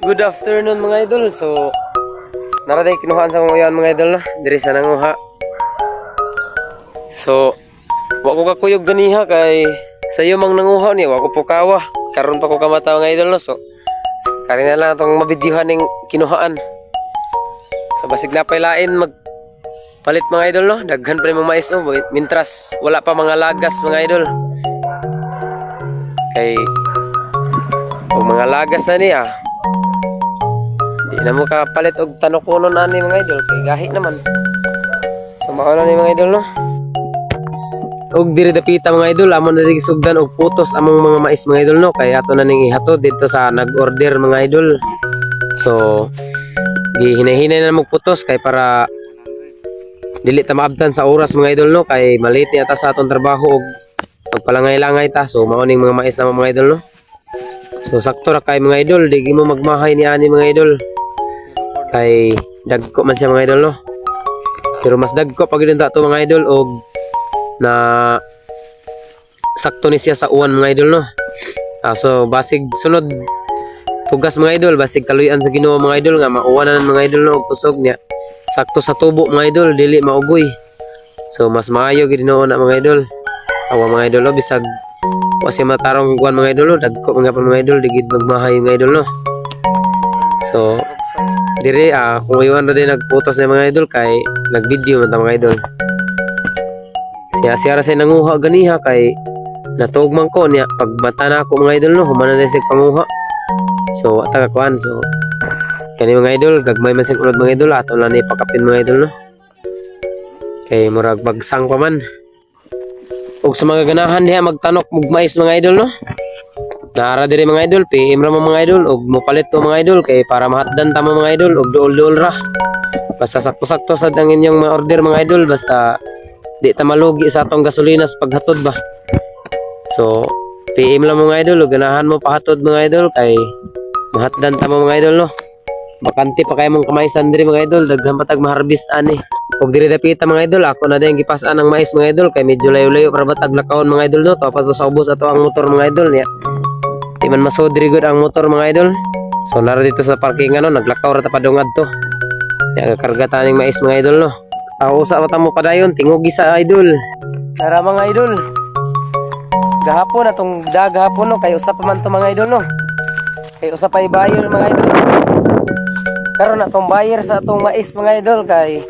Good afternoon mga idol. So, naraday kinuhaan sa mga yan mga idol na. Diri sa nanguha. So, wa ko kakuyog ganiha kay sa iyo mang nanguha ni wa ko po kawa. Karon pa ko kamata mga idol no. So, kari na lang itong mabidyohan ng kinuhaan. So, basig na lain mag palit mga idol no. Daghan pa rin mga mais. Mintras wala pa mga lagas mga idol. Kay o mga lagas na niya. Di na mo kapalit og tanukunon ani mga idol kay gahi naman. So mao na ni mga idol no. Og diri dapita mga idol amon na sugdan og putos among mga mais mga idol no kay ato na ning ihatod dito sa nag-order mga idol. So gihinay-hinay na mo putos kay para dili ta maabtan sa oras mga idol no kay maliit yata sa atong trabaho og pagpalangay-langay ta so mao ning mga mais na mga idol no. So sakto ra kay mga idol, di mo magmahay ni ani mga idol. Kay dagko man siya mga idol no. Pero mas dagko pag gid to mga idol og na sakto ni siya sa uwan mga idol no. Ah, so basig sunod tugas mga idol, basig kaluyan sa Ginoo mga idol nga mauwanan mga idol no og kusog niya. Sakto sa tubo mga idol, dili maugoy. So mas maayo gid noon na mga idol. Awa mga idol no, bisag kasi matarong kuan mga idol, no? dagko mga mga idol, digid magmahay mga idol no. So, dire ah kung iwan na din nagputos na mga idol kay nagvideo man ta mga idol. Siya siya ra say nanguha ganiha kay natugman ko niya pag mata na ako mga idol no, humana na sig panguha. So, wa ta kuan so kani mga idol, gagmay man sig unod mga idol, ato lang ni pakapin mga idol no. Kay murag bagsang pa man. Og sa mga ganahan diha magtanok mugmais mga idol no. Naara diri mga idol, PM ra mo mga idol og mopalit to mga idol kay para mahatdan ta mo mga idol og duol-duol ra. Basta sakto-sakto sa ang inyong mga order mga idol basta di ta malugi sa atong gasolina sa paghatod ba. So, PM lang mga idol og ganahan mo pahatod mga idol kay mahatdan ta mo mga idol no. Bakante pa kay mong kamaysan diri mga idol, daghan patag ma-harvest ani. Og diri dapita mga idol, ako na din gipas-an ang mais mga idol kay medyo layo-layo para batag lakaon mga idol no. Tapos sa ubos ato ang motor mga idol niya. Di man masud diri gud ang motor mga idol. So nara dito sa parking ano, naglakaw ra ta padungad to. Ya karga taning mais mga idol no. Ako sa mata mo padayon, tingugi sa idol. Tara mga idol. Gahapon atong dag gahapon no kay usa pa man to mga idol no. Kay usa pa buyer mga idol. Karon atong buyer sa atong mais mga idol kay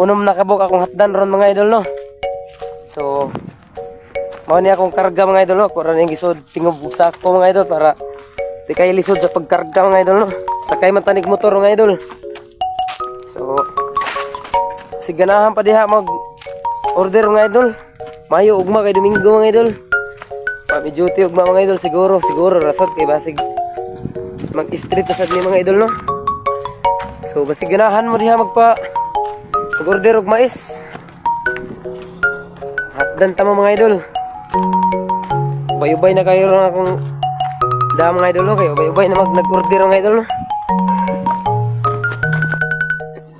unom na kabuk akong hatdan ron mga idol no. So mao ni akong karga mga idol no. Kura ning gisod tingob sa ako mga idol para di kay lisod sa pagkarga mga idol no. Sakay man tanig motor mga idol. So siganahan pa diha mag order mga idol. Mayo ugma kay Domingo mga idol. Mami duty ugma mga idol siguro siguro rasad kay basig mag-street sa ni mga idol no. So basig ganahan mo diha magpa mag-order og mais. Hatdan tamo mga idol. Bayubay na kayo ron akong da mga idol kayo bayubay na mag nag-order mga idol.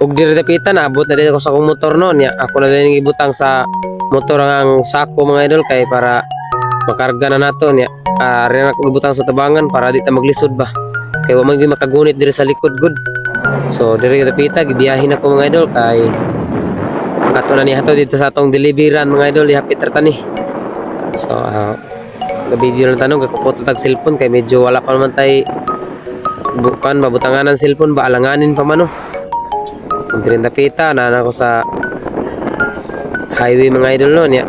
Og diri dapitan abot na din ako sa akong motor no niya ako na din ibutang sa motor ang sako mga idol kay para makarga na nato niya. Uh, rin ako ibutang sa tabangan para di ta maglisod ba. Kay wa man makagunit diri sa likod gud so diri dapita gibiyahin ako mga idol kay ato na ni hato dito sa atong deliveran mga idol ihapit ra tani so uh, video lang tanong kakupot tag cellphone kay medyo wala pa naman tay bukan mabutangan ng cellphone ba alanganin pa man kung diri dapita na ako sa highway mga idol no niya.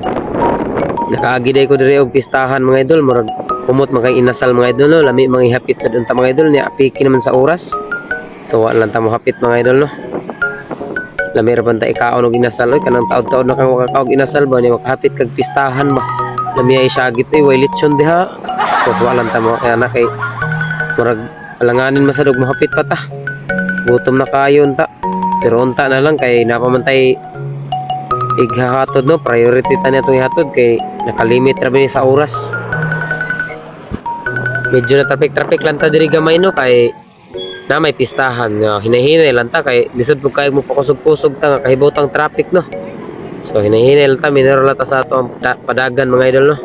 Nakaagi day ko diri og pistahan mga idol murag kumot mga inasal mga idol no. Lami mga ihapit sa dunta mga idol niya apiki naman sa oras. So wala lang ta mo hapit mga idol no. Lami ra banta ikaon og inasal oy kanang taod-taod na kang wakakaog inasal ba ni makahapit kag pistahan ba lami ay syagit oy way lechon diha. So so wala lang ta mo kaya na kay murag alanganin masadog mahapit pa ta. Gutom na kayo unta. Pero unta na lang kay napamantay ighahatod no? Priority ta niya itong ihatod kay nakalimit ra ni sa oras. Medyo na traffic traffic lang ta diri gamay no? Kay na may pistahan nga hinahinay lang ta kay lisod pug kay mo pakusog-kusog ta nga kahibutang traffic no so hinahinay lang ta minero lang ta sa ato ang pada- padagan mga idol no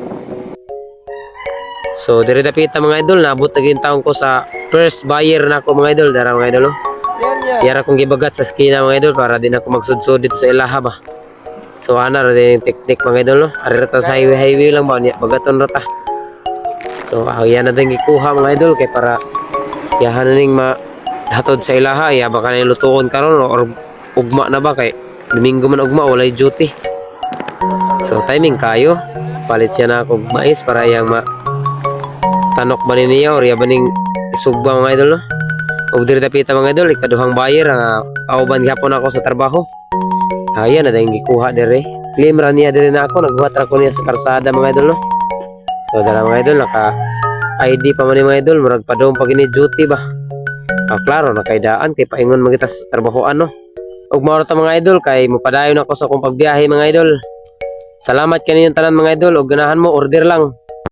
So diri dapita mga idol, naabot na gyud taon ko sa first buyer na ako mga idol, dara mga idol. oh. Yara kong gibagat sa skina mga idol para din ako magsudsod dito sa ilaha ba. So ana ra din teknik mga idol no. Ari ra ta sa highway highway lang ba niya bagaton ra ta. So ah, yan na din gikuha mga idol kay para yahan ning ma hatod sa ilaha ya baka na lutuon karon or ugma na ba kay Domingo man ugma walay duty. So timing kayo palit siya na og mais para yang ma tanok ba ni niya or ya ba ning isugba mga idol no. Og diri dapita mga idol ikaduhang buyer nga kauban gyapon ako sa trabaho. Ayan na dahil gikuha diri. Claim ra niya diri na ako nagbuhat ra ko niya sa karsada mga idol no. So dala mga idol naka ID pa man ni mga idol murag padong pag ini duty ba. Ah, klaro nakaidaan kay paingon magita sa trabahoan no. Ug mao ta mga idol kay mopadayon ako sa kong pagbiyahe mga idol. Salamat kaninyong tanan mga idol ug ganahan mo order lang.